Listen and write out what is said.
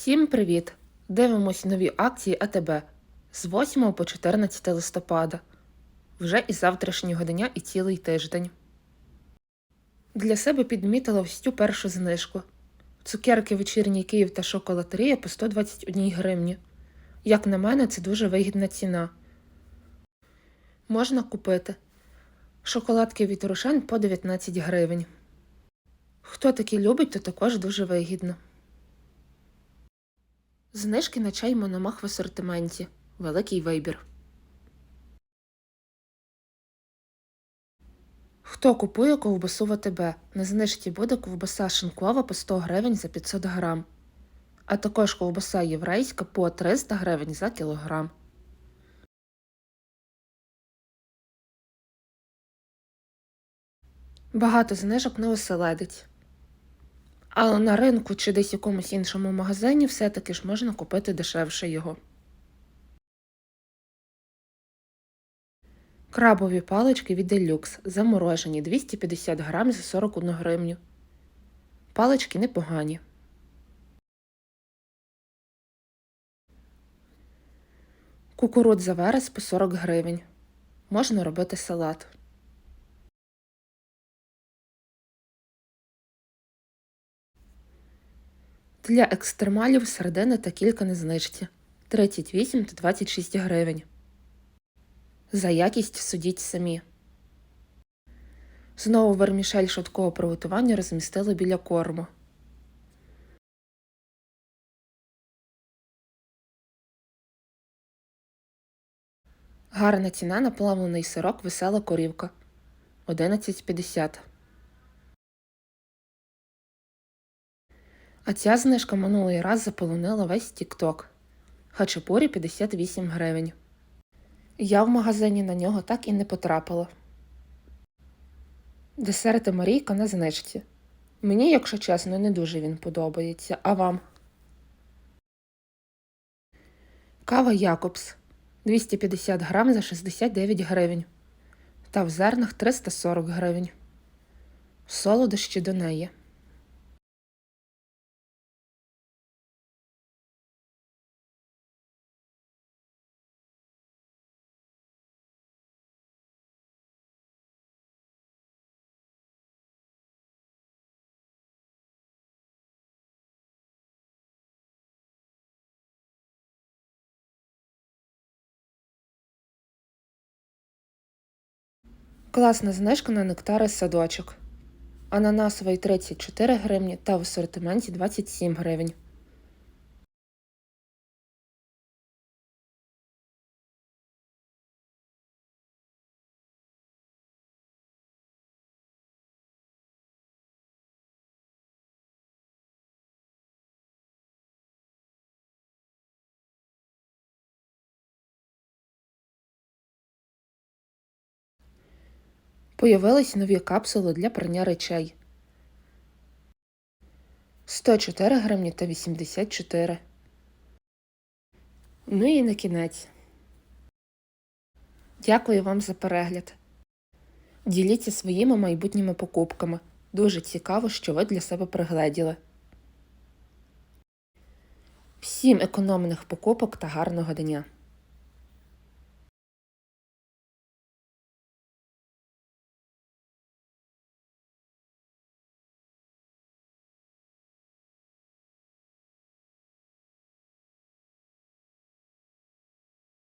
Всім привіт! Дивимось нові акції АТБ з 8 по 14 листопада. Вже із завтрашнього дня і цілий тиждень. Для себе підмітила цю першу знижку. Цукерки вечірній Київ та шоколатерія по 121 гривні. Як на мене, це дуже вигідна ціна. Можна купити шоколадки від Рошен по 19 гривень. Хто такі любить, то також дуже вигідно. Знижки на чай Мономах в асортименті. Великий вибір. Хто купує ковбасу в АТБ? На знижці буде ковбаса шинкова по 100 гривень за 500 грам, а також ковбаса єврейська по 300 гривень за кілограм. Багато знижок не оселедить. Але на ринку чи десь якомусь іншому магазині все-таки ж можна купити дешевше його. Крабові палички від Deluxe заморожені 250 грам за 41 гривню. Палички непогані. Кукурудза верес по 40 гривень. Можна робити салат. Для екстремалів середини та кілька на знижці 38 та 26 гривень. За якість судіть самі. Знову вермішель швидкого приготування розмістили біля корму. Гарна ціна на плавлений сирок весела корівка 11,50. А ця знижка минулий раз заполонила весь тік-ток. Хачапурі 58 гривень. Я в магазині на нього так і не потрапила. Десерти Марійка на знижці. Мені, якщо чесно, не дуже він подобається. А вам? Кава Якобс 250 грам за 69 гривень. Та в зернах 340 гривень. Солодощі до неї. Класна знижка на нектари садочок. Ананасовий 34 гривні та в асортименті 27 гривень. Появились нові капсули для прання речей. 104 гривні та 84. Ну і на кінець. Дякую вам за перегляд. Діліться своїми майбутніми покупками. Дуже цікаво, що ви для себе пригледіли. Всім економних покупок та гарного дня!